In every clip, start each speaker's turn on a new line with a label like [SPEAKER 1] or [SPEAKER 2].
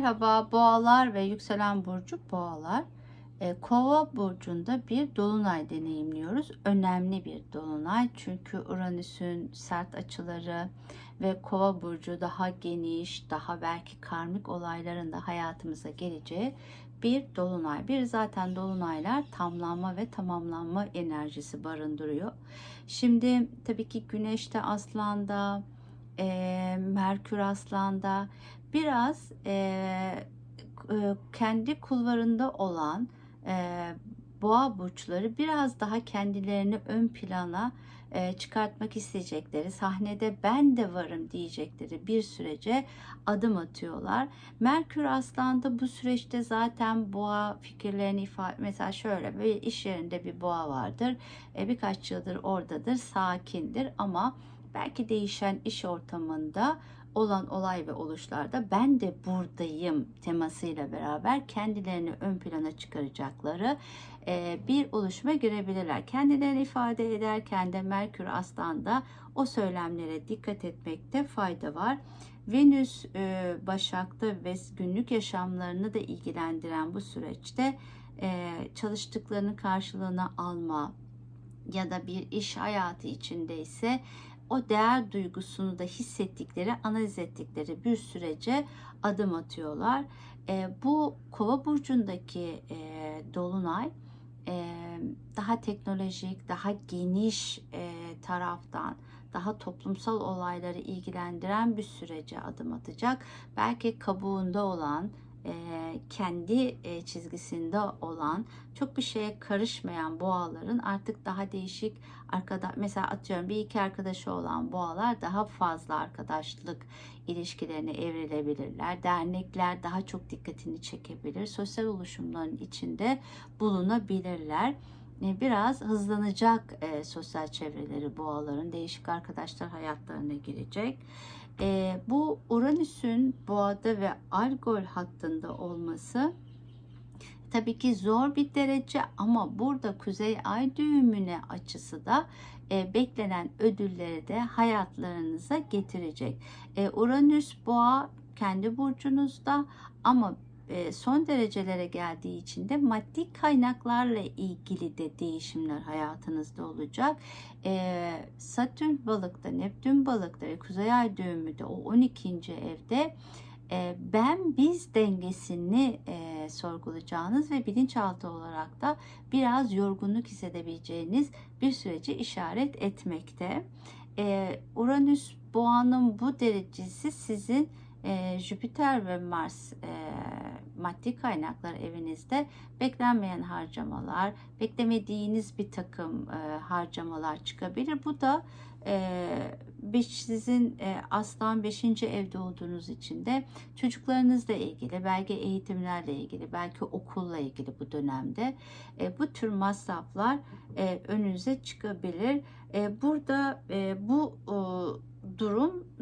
[SPEAKER 1] Merhaba boğalar ve yükselen burcu boğalar. E, Kova burcunda bir dolunay deneyimliyoruz. Önemli bir dolunay çünkü Uranüs'ün sert açıları ve Kova burcu daha geniş, daha belki karmik olayların da hayatımıza geleceği bir dolunay. Bir zaten dolunaylar tamlanma ve tamamlanma enerjisi barındırıyor. Şimdi tabii ki Güneş'te Aslan'da, e, Merkür Aslan'da biraz e, kendi kulvarında olan e, boğa burçları biraz daha kendilerini ön plana e, çıkartmak isteyecekleri, sahnede ben de varım diyecekleri bir sürece adım atıyorlar. Merkür Aslan'da bu süreçte zaten boğa fikirlerini ifade mesela şöyle bir iş yerinde bir boğa vardır. E, birkaç yıldır oradadır, sakindir ama belki değişen iş ortamında olan olay ve oluşlarda ben de buradayım temasıyla beraber kendilerini ön plana çıkaracakları e, bir oluşuma girebilirler. Kendilerini ifade ederken de Merkür Aslan'da o söylemlere dikkat etmekte fayda var. Venüs e, Başak'ta ve günlük yaşamlarını da ilgilendiren bu süreçte e, çalıştıklarının karşılığını alma ya da bir iş hayatı içindeyse o değer duygusunu da hissettikleri, analiz ettikleri bir sürece adım atıyorlar. E, bu Kova burcundaki e, dolunay e, daha teknolojik, daha geniş e, taraftan daha toplumsal olayları ilgilendiren bir sürece adım atacak. Belki kabuğunda olan kendi e, çizgisinde olan çok bir şeye karışmayan boğaların artık daha değişik arkada mesela atıyorum bir iki arkadaşı olan boğalar daha fazla arkadaşlık ilişkilerine evrilebilirler. Dernekler daha çok dikkatini çekebilir. Sosyal oluşumların içinde bulunabilirler e, biraz hızlanacak e, sosyal çevreleri boğaların değişik arkadaşlar hayatlarına girecek. E, bu Uranüs'ün boğada ve Algol hattında olması tabii ki zor bir derece ama burada Kuzey Ay düğümüne açısı da e, beklenen ödülleri de hayatlarınıza getirecek. E, Uranüs boğa kendi burcunuzda ama e, son derecelere geldiği için de maddi kaynaklarla ilgili de değişimler hayatınızda olacak. E, Satürn balıkta, Neptün balıkta Kuzey Ay düğümü de o 12. evde e, ben biz dengesini sorgulayacağınız ve bilinçaltı olarak da biraz yorgunluk hissedebileceğiniz bir süreci işaret etmekte. Uranüs boğanın bu derecesi sizin Jüpiter ve Mars maddi kaynaklar evinizde beklenmeyen harcamalar, beklemediğiniz bir takım e, harcamalar çıkabilir. Bu da e, sizin e, aslan 5. evde olduğunuz için de çocuklarınızla ilgili, belki eğitimlerle ilgili, belki okulla ilgili bu dönemde e, bu tür masraflar e, önünüze çıkabilir. E, burada e, bu e,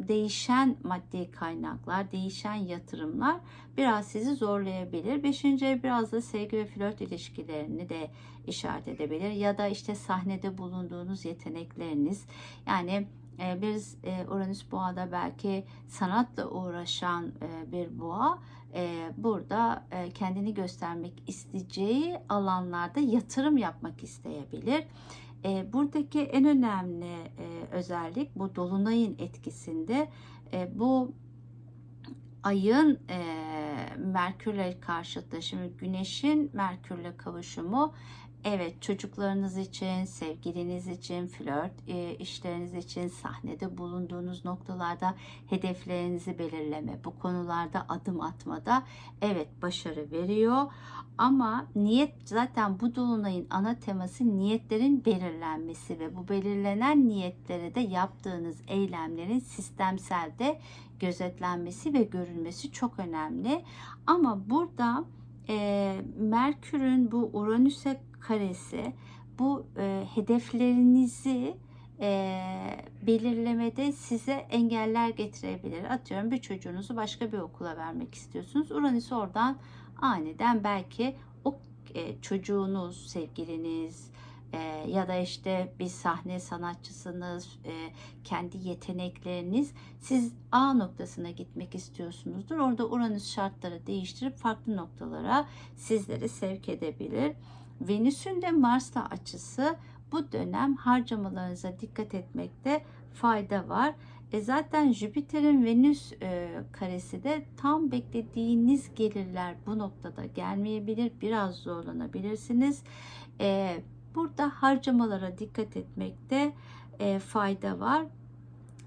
[SPEAKER 1] değişen maddi kaynaklar, değişen yatırımlar biraz sizi zorlayabilir. Beşinci ev biraz da sevgi ve flört ilişkilerini de işaret edebilir. Ya da işte sahnede bulunduğunuz yetenekleriniz. Yani e, bir e, Uranüs boğada belki sanatla uğraşan e, bir boğa burada kendini göstermek isteyeceği alanlarda yatırım yapmak isteyebilir. E, buradaki en önemli e, özellik bu dolunayın etkisinde e, bu ayın e, Merkürle karşıtı şimdi Güneş'in Merkürle kavuşumu Evet çocuklarınız için, sevgiliniz için, flört e, işleriniz için, sahnede bulunduğunuz noktalarda hedeflerinizi belirleme, bu konularda adım atmada evet başarı veriyor. Ama niyet zaten bu dolunayın ana teması niyetlerin belirlenmesi ve bu belirlenen niyetlere de yaptığınız eylemlerin sistemselde gözetlenmesi ve görülmesi çok önemli. Ama burada e, Merkür'ün bu Uranüs'e karesi bu e, hedeflerinizi e, belirlemede size engeller getirebilir. Atıyorum bir çocuğunuzu başka bir okula vermek istiyorsunuz. Uranüs oradan aniden belki o e, çocuğunuz, sevgiliniz e, ya da işte bir sahne sanatçısınız, e, kendi yetenekleriniz siz A noktasına gitmek istiyorsunuzdur. Orada Uranüs şartları değiştirip farklı noktalara sizleri sevk edebilir. Venüs'ün de Mars'la açısı bu dönem harcamalarınıza dikkat etmekte fayda var. E zaten Jüpiter'in Venüs e, karesi de tam beklediğiniz gelirler bu noktada gelmeyebilir. Biraz zorlanabilirsiniz. E, burada harcamalara dikkat etmekte e, fayda var.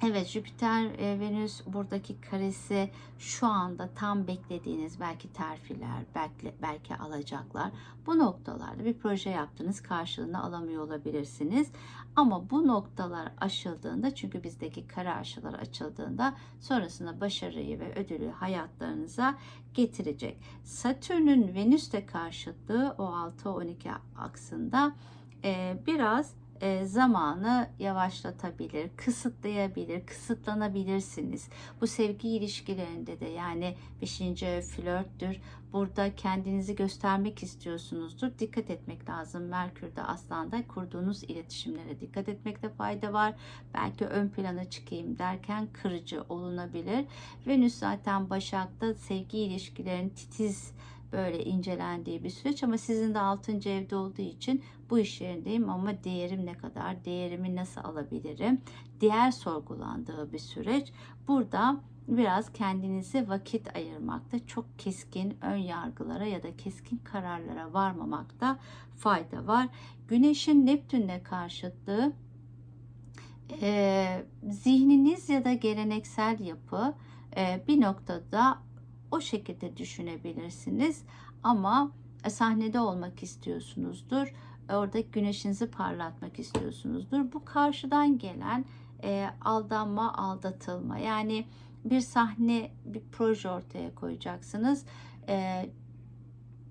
[SPEAKER 1] Evet Jüpiter e, Venüs buradaki karesi şu anda tam beklediğiniz belki terfiler, belki, belki alacaklar. Bu noktalarda bir proje yaptınız karşılığını alamıyor olabilirsiniz. Ama bu noktalar aşıldığında çünkü bizdeki aşılar açıldığında sonrasında başarıyı ve ödülü hayatlarınıza getirecek. Satürn'ün Venüs'te karşıtlığı o 6-12 aksında e, biraz e, zamanı yavaşlatabilir, kısıtlayabilir, kısıtlanabilirsiniz. Bu sevgi ilişkilerinde de yani 5. ev flörttür. Burada kendinizi göstermek istiyorsunuzdur. Dikkat etmek lazım. Merkür'de Aslan'da kurduğunuz iletişimlere dikkat etmekte fayda var. Belki ön plana çıkayım derken kırıcı olunabilir. Venüs zaten Başak'ta sevgi ilişkilerin titiz böyle incelendiği bir süreç ama sizin de 6. evde olduğu için bu iş yerindeyim ama değerim ne kadar, değerimi nasıl alabilirim, diğer sorgulandığı bir süreç. Burada biraz kendinize vakit ayırmakta çok keskin ön yargılara ya da keskin kararlara varmamakta fayda var. Güneşin Neptün'le karşıtlığı e, zihniniz ya da geleneksel yapı e, bir noktada o şekilde düşünebilirsiniz ama e, sahnede olmak istiyorsunuzdur. Orada güneşinizi parlatmak istiyorsunuzdur. Bu karşıdan gelen e, aldanma, aldatılma. Yani bir sahne, bir proje ortaya koyacaksınız. E,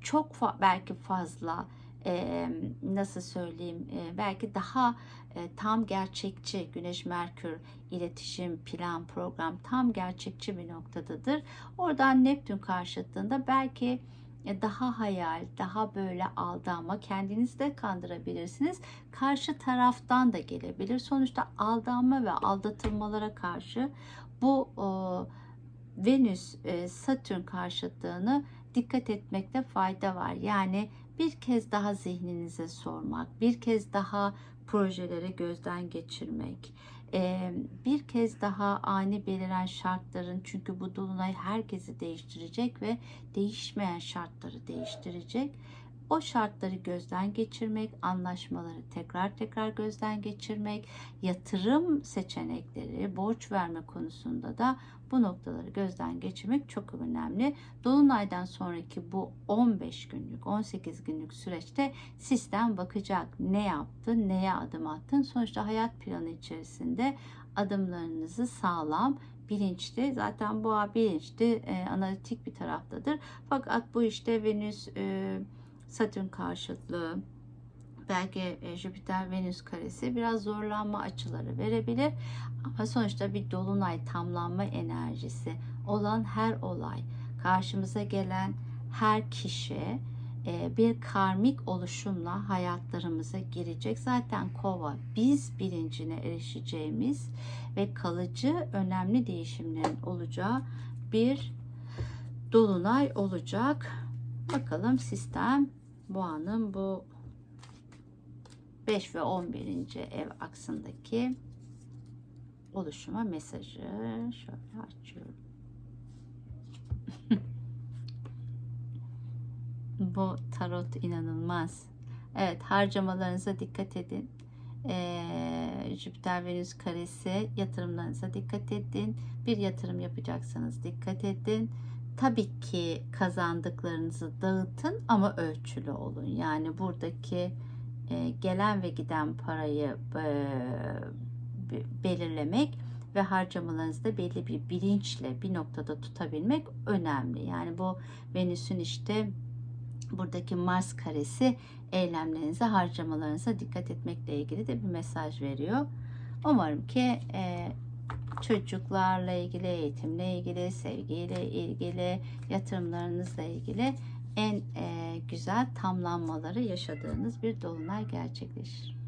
[SPEAKER 1] çok fa- belki fazla e, nasıl söyleyeyim e, belki daha e, tam gerçekçi Güneş Merkür iletişim plan program tam gerçekçi bir noktadadır. Oradan Neptün karşıtlığında belki e, daha hayal, daha böyle aldanma, kendinizi de kandırabilirsiniz. Karşı taraftan da gelebilir. Sonuçta aldanma ve aldatılmalara karşı bu e, Venüs e, Satürn karşıtlığını dikkat etmekte fayda var. Yani bir kez daha zihninize sormak, bir kez daha projeleri gözden geçirmek, bir kez daha ani beliren şartların çünkü bu dolunay herkesi değiştirecek ve değişmeyen şartları değiştirecek. O şartları gözden geçirmek, anlaşmaları tekrar tekrar gözden geçirmek, yatırım seçenekleri, borç verme konusunda da bu noktaları gözden geçirmek çok önemli. Dolunaydan sonraki bu 15 günlük, 18 günlük süreçte sistem bakacak ne yaptın, neye adım attın. Sonuçta hayat planı içerisinde adımlarınızı sağlam, bilinçli. Zaten bu bilinçli, e, analitik bir taraftadır. Fakat bu işte Venüs, e, Satürn karşıtlığı, belki e, Jüpiter Venüs karesi biraz zorlanma açıları verebilir. Ama sonuçta bir dolunay tamlanma enerjisi olan her olay, karşımıza gelen her kişi e, bir karmik oluşumla hayatlarımıza girecek. Zaten kova biz bilincine erişeceğimiz ve kalıcı önemli değişimlerin olacağı bir dolunay olacak. Bakalım sistem boğanın bu 5 ve 11. ev aksındaki oluşuma mesajı şöyle açıyorum. Bu tarot inanılmaz. Evet harcamalarınıza dikkat edin. Ee, Jüpiter Venüs karesi yatırımlarınıza dikkat edin. Bir yatırım yapacaksanız dikkat edin. Tabii ki kazandıklarınızı dağıtın ama ölçülü olun. Yani buradaki e, gelen ve giden parayı e, belirlemek ve harcamalarınızda belli bir bilinçle bir noktada tutabilmek önemli. Yani bu Venüs'ün işte buradaki Mars karesi eylemlerinize, harcamalarınıza dikkat etmekle ilgili de bir mesaj veriyor. Umarım ki e, çocuklarla ilgili, eğitimle ilgili, sevgiyle ilgili, yatırımlarınızla ilgili en e, güzel tamlanmaları yaşadığınız bir dolunay gerçekleşir.